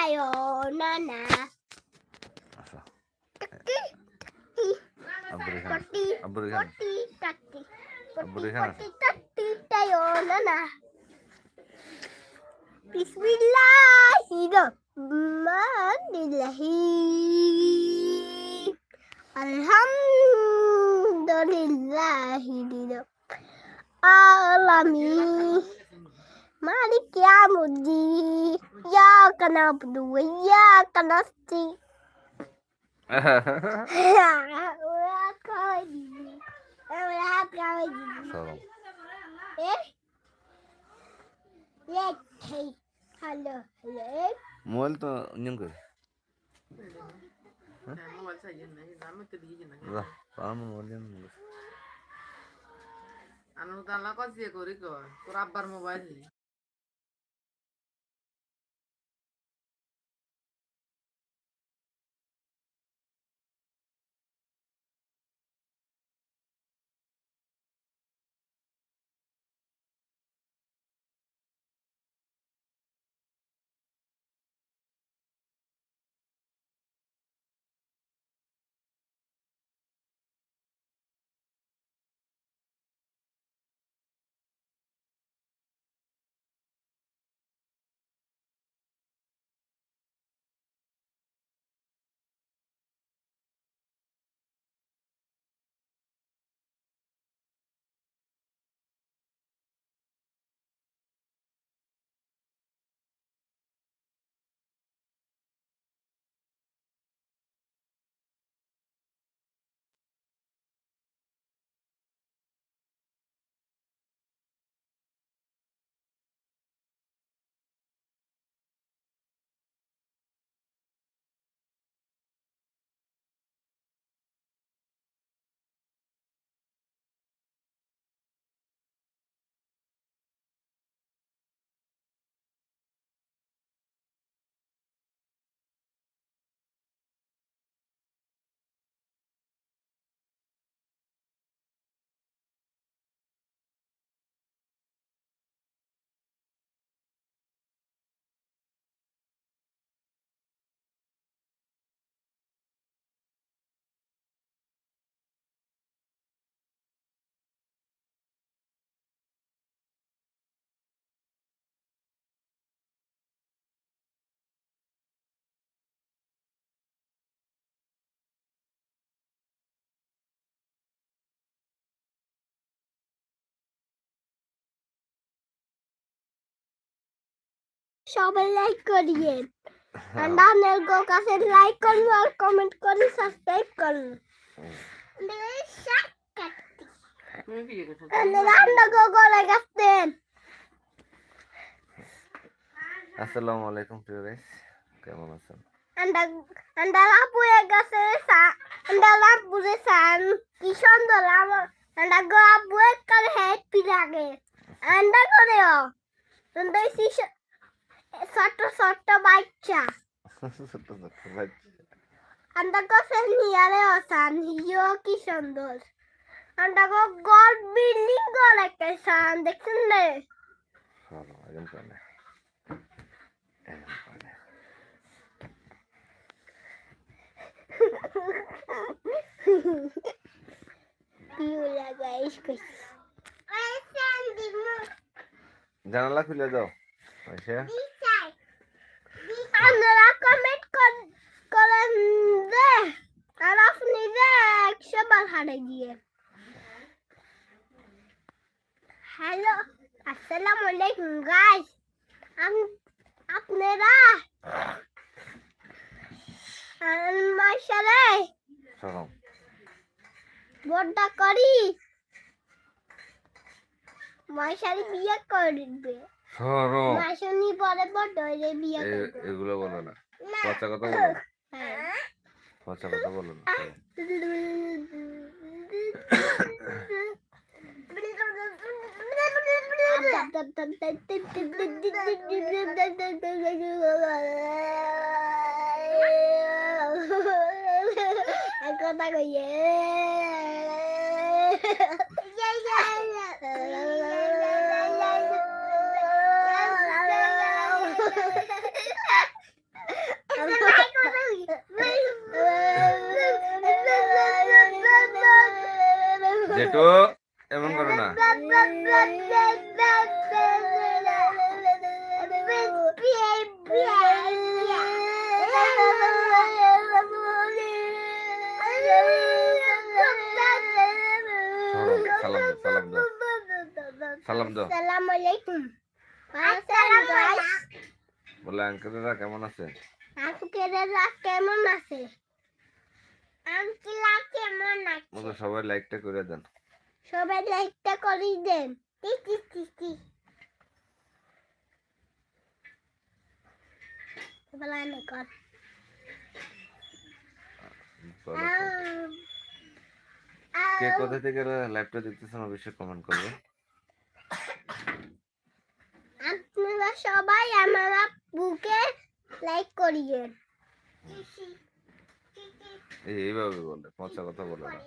sayonara. Korti, korti, tatti. Korti, korti, tatti, sayonara. Bismillahirrahmanirrahim. Alhamdulillahi alamin. Ma richiamo di Io canap due, io canasti. Molto nyungur. Anu tala kau sih kurik kau, kurabar mobile. সবাই like করিয়ে। রান্নার গো কাছে like করুন আর comment করুন subscribe করুন। রান্না গো গলে গেছেন। আসসালামু আলাইকুম প্রিয় গাইস কেমন আছেন? আন্ডা আন্ডা লাপু গেছে সা আন্ডা লাপু যে সান কি সুন্দর আমার আন্ডা গো আবু কাল হেড আন্ডা করেও আন্ডা ছোট ছোট বাচ্চা। ছোট ছোট বাচ্চা আন্ডা কাছে নিয়ারে অসান হিও কি সুন্দর। আন্ডা গো গড বিল্ডিং গো লাগে সান দেখছেন না? একদম পানে জানালা খুলে দাও আচ্ছা আপনারা কমেন্ট করেন দে আর আপনি যে বার গিয়ে। হ্যালো আসসালামু আলাইকুম গাইস আমি আপনারা? মাসারে বড়টা করি। মাসারি বিয়ে করবে। মাসনি পরে বড় হয়ে বিয়ে করবে। এগুলো বলো না। পচা কথা বলো হ্যাঁ। পচা কথা বলো না সরম। কথা কইয়ে জেঠু এমন করো না সালামালাইকুম বলে আঙ্কেলরা কেমন আছে কেমন আছে? কেমন আছে? সবাই লাইকটা করে দেন। সবাই লাইকটা করে। দেন। কে কোথা থেকে লাইভটা দেখতেছেন অবশ্যই কমেন্ট করবে। আপনারা সবাই আমার বুকে লাইক করিয়েন এই এইভাবে বলে পচা কথা বলে না।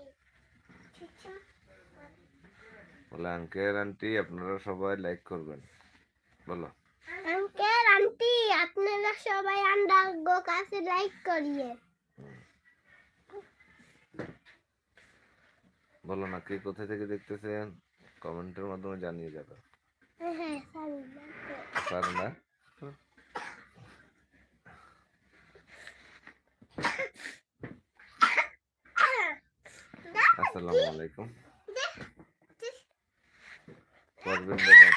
বলে আঙ্কেল আন্টি আপনারা সবাই লাইক করবেন। বলো। আঙ্কেল আন্টি আপনারা সবাই আন্ডার গো কাছে লাইক করিয়েন বলো না কে কোথা থেকে দেখতেছেন? কমেন্টের মাধ্যমে জানিয়ে যাবে। হ্যাঁ সরি পার না? আসসালামু আলাইকুম। পারবেন বেগম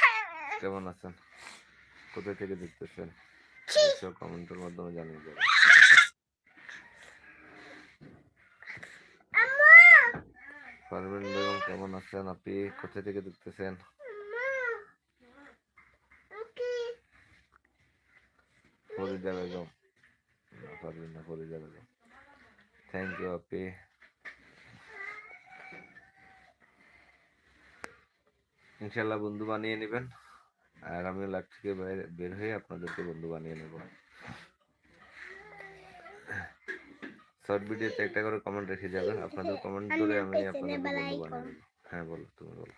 কেমন আছেন? কোথা থেকে দেখতেছেন? অবশ্যই কমেন্টের মাধ্যমে জানিয়ে যাবেন পারবেন বেগম কেমন আছেন আপনি? কোথা থেকে দেখতেছেন? ফরিদা বেগম। পারবেন না ফরিদা বেগম। থ্যাংক ইউ আপি। ইনশাল্লাহ বন্ধু বানিয়ে নেবেন। আর আমি লাইভ থেকে বের হয়ে আপনাদেরকে বন্ধু বানিয়ে নেব। শর্ট ভিডিওতে একটা করে কমেন্ট রেখে যাবেন আপনাদের কমেন্ট করে আমি আপনাদের বন্ধু বানিয়ে নেব। হ্যাঁ বলো তুমি বলো।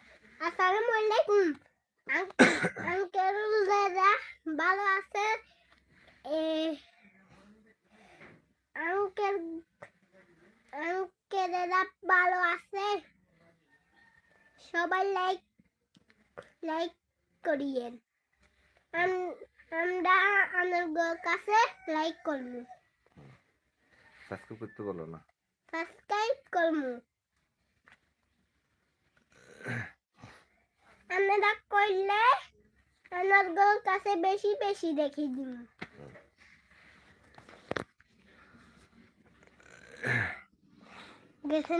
আসসালামু আলাইকুম। আঙ্কেল দাদা ভালো আছে? এ আঙ্কেল আঙ্কেল দাদা ভালো আছে? সবাই লাইক লাইক করিয়েন। আম- আমরা আমার কাছে লাইক করব। সাবস্ক্রাইব করতে বলো না। সাবস্ক্রাইব করব। আমরা করলে আমার কাছে বেশি বেশি দেখে দিন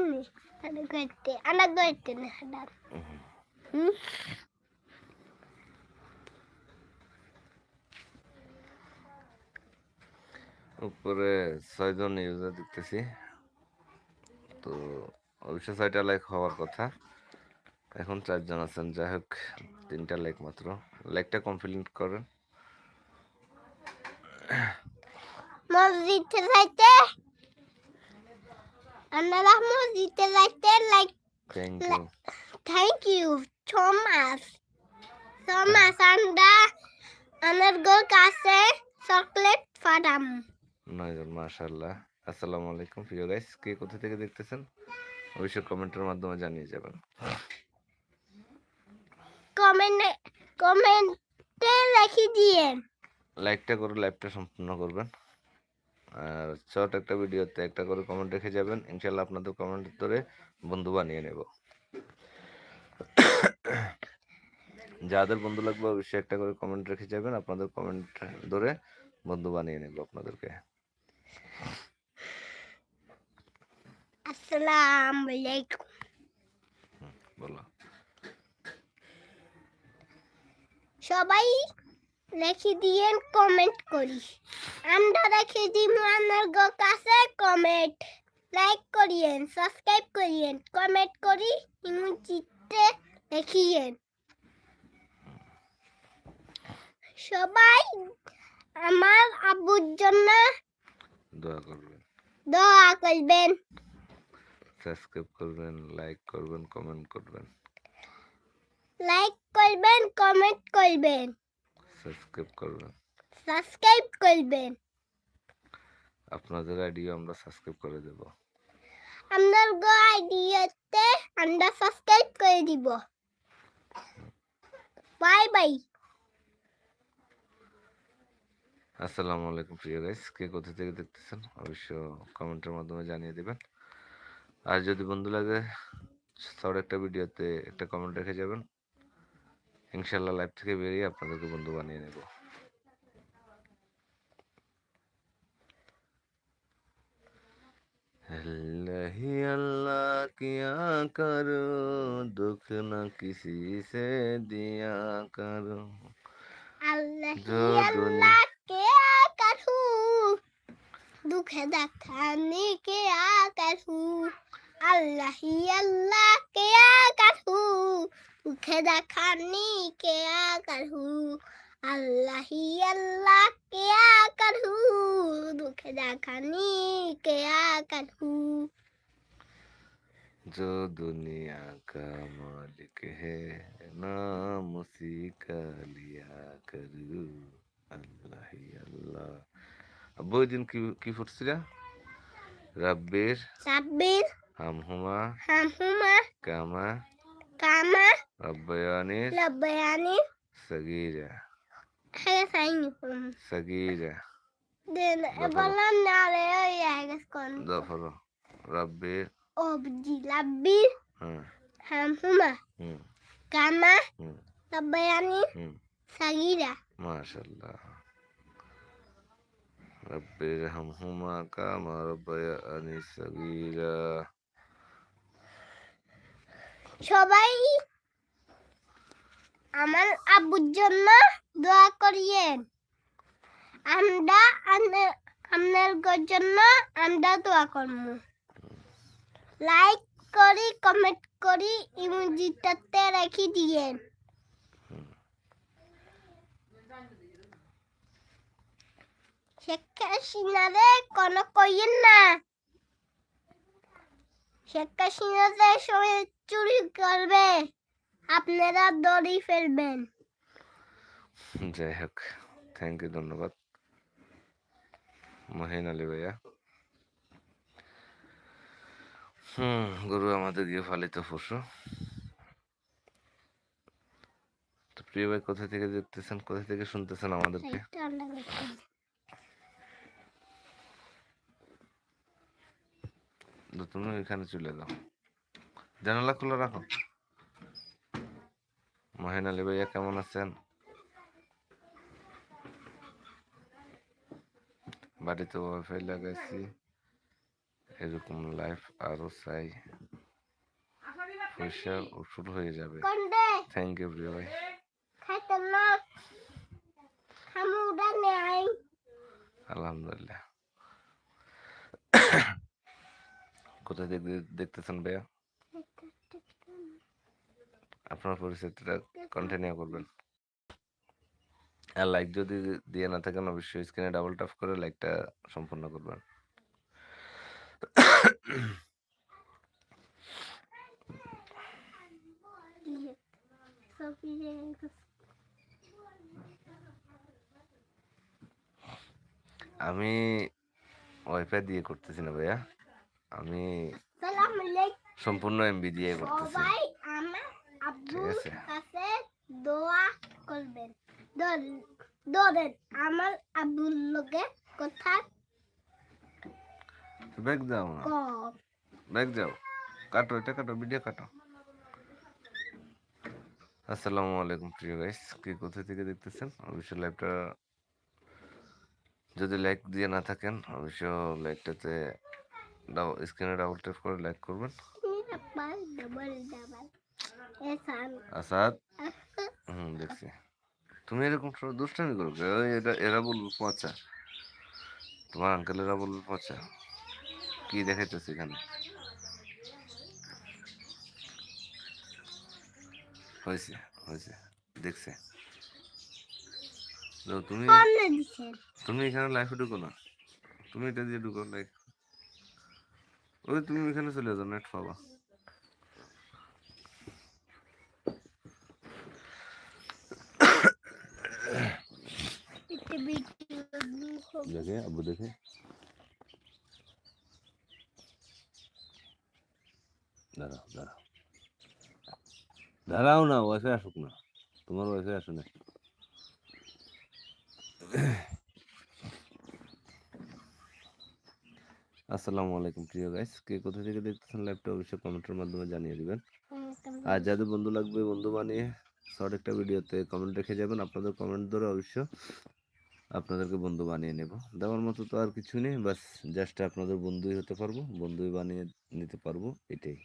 নি? করতে করতে না হুম? উপরে ছয়জন ইউজার দেখতেছি। তো অবশ্য ছয়টা লাইক হওয়ার কথা। এখন চারজন আছেন যাই হোক তিনটা লাইক মাত্র। লাইকটা কমপ্লিট করেন। মসজিদে যাইতে। আপনারা মসজিদে যাইতে লাইক থ্যাংক ইউ থ্যাংক আমরা কাছে চকলেট ফাটাম নয়জন মাশাল্লাহ আসসালামু আলাইকুম। প্রিয় গাইস কে কোথা থেকে দেখতেছেন? অবশ্যই কমেন্টের মাধ্যমে জানিয়ে যাবেন। কমেন্টে কমেন্টে লিখে দিয়েন। লাইকটা করে লাইভটা সম্পূর্ণ করবেন। আর শর্ট একটা ভিডিওতে একটা করে কমেন্ট রেখে যাবেন। ইনশাল্লাহ আপনাদের কমেন্ট ধরে বন্ধু বানিয়ে নেব। যাদের বন্ধু লাগবে অবশ্যই একটা করে কমেন্ট রেখে যাবেন। আপনাদের কমেন্ট ধরে বন্ধু বানিয়ে নেব আপনাদেরকে। আসসালামু আলাইকুম বলো। সবাই লিখে দিয়েন কমেন্ট করি। আমরা রেখে দিব আমার কাছে কমেন্ট লাইক করিয়েন সাবস্ক্রাইব করিয়েন কমেন্ট করি ইমোজিতে দেখিয়েন। সবাই আমার আব্বুর জন্য দোয়া করবেন। দোয়া করবেন। সাবস্ক্রাইব করবেন লাইক করবেন কমেন্ট করবেন। লাইক করবেন কমেন্ট করবেন। সাবস্ক্রাইব করবেন। সাবস্ক্রাইব করবেন। আপনাদের আইডিও আমরা সাবস্ক্রাইব করে দেব। আপনার গো আইডিয়াতে আমরা সাবস্ক্রাইব করে দিব। বাই বাই আসসালামু আলাইকুম প্রিয় গাইস কে কোথা থেকে দেখতেছেন অবশ্য কমেন্টের মাধ্যমে জানিয়ে দেবেন আর যদি বন্ধু লাগে শর্ট একটা ভিডিওতে একটা কমেন্ট রেখে যাবেন ইনশাল্লাহ লাইভ থেকে বেরিয়ে আপনাদেরকে বন্ধু বানিয়ে নেব अल्लाह ही अल्लाह किया करो दुख न किसी से दिया करो আল্লাহ क्या करूँ दुख दिखाने क्या करूँ अल्लाह ही अल्लाह क्या करूँ दुख दिखाने क्या करूँ अल्लाह ही अल्लाह क्या करूँ दुख दिखाने क्या करूँ जो दुनिया का मालिक है, नाम उसी का लिया करूँ। আল্লাহ আব্বু ওই দিন কি কি ফুটছিল? রাব্বির সাব্বির হামহুমা হামহুমা কামা কামা রব্বায়ানির লব্বায়ানি সগীরা। হ্যাঁ সাইনি সগীরা। দেন. বললাম না রে ওই আগে কোন দফর রাব্বির হামহুমা কামা সাগিরা। মাশাল্লাহ রব্বির হামহুমা কামা সবাই আমার আব্বুর জন্য দোয়া করিয়েন। আমরা আপনার জন্য আমরা দোয়া করব। লাইক করি, কমেন্ট করি, ইমোজিটাতে রেখে দিয়েন। শেখ হাসিনারে কোনো কইয়েন না শেখ হাসিনারে সবাই চুরি করবে আপনারা দড়ি ফেলবেন যাই হোক থ্যাংক ইউ ধন্যবাদ মহিন আলী ভাইয়া হুম গরু আমাদের গিয়ে পালিত পশু তো প্রিয় ভাই কোথা থেকে দেখতেছেন কোথা থেকে শুনতেছেন আমাদেরকে তুমি এখানে চলে যাও। জানালা খোলা রাখো। মহিন আলী ভাইয়া কেমন আছেন? বাড়িতে ওয়াইফাই লাগাইছি এরকম লাইফ আরও চাই। পয়সা উসুল হয়ে যাবে। থ্যাংক ইউ প্রিয় ভাই। আলহামদুলিল্লাহ। কোথায় দেখ- দেখতেছেন ভাইয়া? আপনার পরিচিতিটা কন্টিনিউ করবেন। আর লাইক যদি দিয়ে না থাকেন, অবশ্যই স্ক্রিনে ডাবল ট্যাপ করে লাইকটা সম্পূর্ণ করবেন। আমি ওয়াইফাই দিয়ে করতেছি না ভাইয়া। আমি সম্পূর্ণ এমবি দিয়ে করতেছি সবাই আমার আব্বুর আছে। কাছে দোয়া করবেন। ধরেন আমার আব্বুর লোকে কথা ব্যাগ যাও না। ব্যাগ যাও কাটো এটা কাটো ভিডিও কাটো। আসসালামু আলাইকুম প্রিয় গাইস কি কোথা থেকে দেখতেছেন? অবশ্যই লাইভটা যদি লাইক দিয়ে না থাকেন অবশ্য লাইকটাতে স্ক্রিনে ডাবল ট্যাপ করে লাইক করবেন। Double double double Asad? হুম দেখছি। তুমি এরকম দুষ্টামি করো এটা এরা বলব পচা। তোমার আঙ্কেলেরা বলব পচা। কি দেখাইতেছে এখানে? হয়েছে হয়েছে। দেখছে। তুমি তুমি এখানে লাইফে ঢুকো না। তুমি এটা দিয়ে ঢুকো লাইক ওই তুমি এখানে চলে যাও নেট পাবা। দেখে, আব্বু দেখে। দাঁড়াও দাঁড়াও। দাঁড়াও না ওয়াইফাই আসুক না। তোমার ওয়াইফাই আসে না। আসসালামু আলাইকুম প্রিয় গাইস কে কোথা থেকে দেখতেছেন লাইভটা অবশ্যই কমেন্টের মাধ্যমে জানিয়ে দিবেন। আর যাদের বন্ধু লাগবে বন্ধু বানিয়ে শর্ট একটা ভিডিওতে কমেন্ট রেখে যাবেন আপনাদের কমেন্ট ধরে অবশ্য আপনাদেরকে বন্ধু বানিয়ে নেব। দেওয়ার মতো তো আর কিছু নেই বাস জাস্ট আপনাদের বন্ধুই হতে পারব বন্ধুই বানিয়ে নিতে পারব এটাই।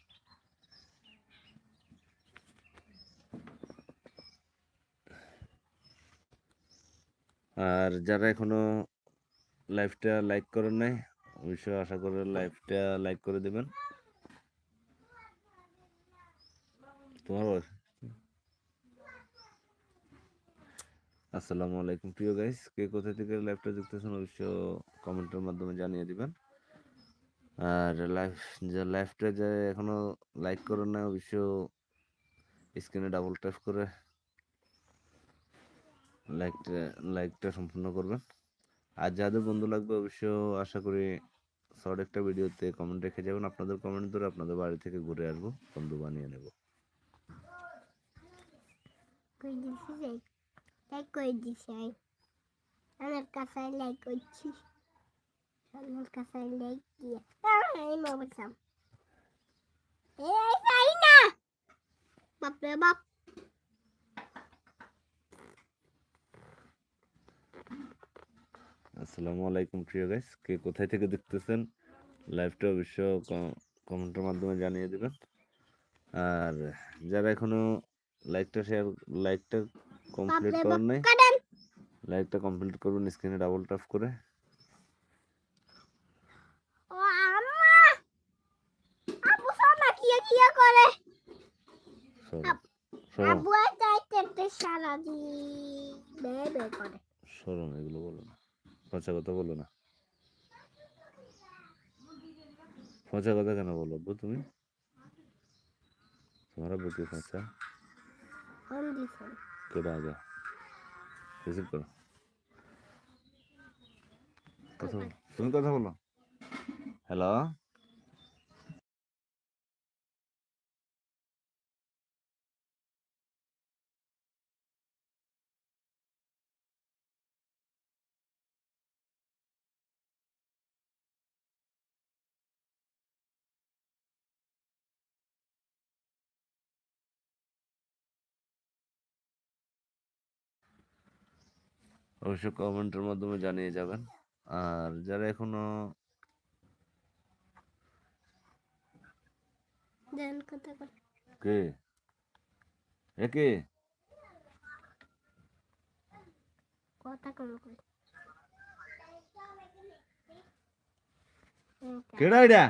আর যারা এখনও লাইভটা লাইক করেন নাই অবশ্যই আশা করে লাইভটা লাইক করে দেবেন। তোমার আসসালামু আলাইকুম। প্রিয় গাইস কে কোথা থেকে লাইভটা দেখতেছেন অবশ্য কমেন্টের মাধ্যমে জানিয়ে দিবেন। আর লাইভ যে লাইভটা যে এখনও লাইক করেন না অবশ্য স্ক্রিনে ডাবল ট্যাপ করে লাইকটা লাইকটা সম্পূর্ণ করবেন। আর যাদের বন্ধু লাগবে অবশ্য আশা করি শর্ট একটা ভিডিওতে কমেন্ট রেখে যাবেন। আপনাদের কমেন্ট ধরে আপনাদের বাড়ি থেকে ঘুরে আসব, বন্ধু বানিয়ে নেব। লাইক লাইক করছি। আমার কাছে লাইক দিয়ে। এই মোবাইল সাম এই পাই না। বাপ রে বাপ। আসসালামু আলাইকুম প্রিয় গাইস কে কোথায় থেকে দেখতেছেন? লাইভটা অবশ্য কমেন্টের মাধ্যমে জানিয়ে দেবেন। আর যারা এখনও লাইকটা শেয়ার লাইকটা কমপ্লিট করেন নাই লাইকটা কমপ্লিট করবেন স্ক্রিনে ডাবল ট্যাপ করে। ও আম্মা! আপু সামা কি কি করে। সরো আপ- সরো। আবু যাইতে সারা দি বেবে করে। সরো না এগুলো বলো না। পচা কথা বলো না। পচা কথা কেন বলো বউ তুমি? তোমার রিসিভ করো। কথা তুমি কথা বলো। হ্যালো? অবশ্যই কমেন্টের মাধ্যমে জানিয়ে যাবেন। আর যারা এখনও কে? এ কে? কথা কম। করে কেডা এটা?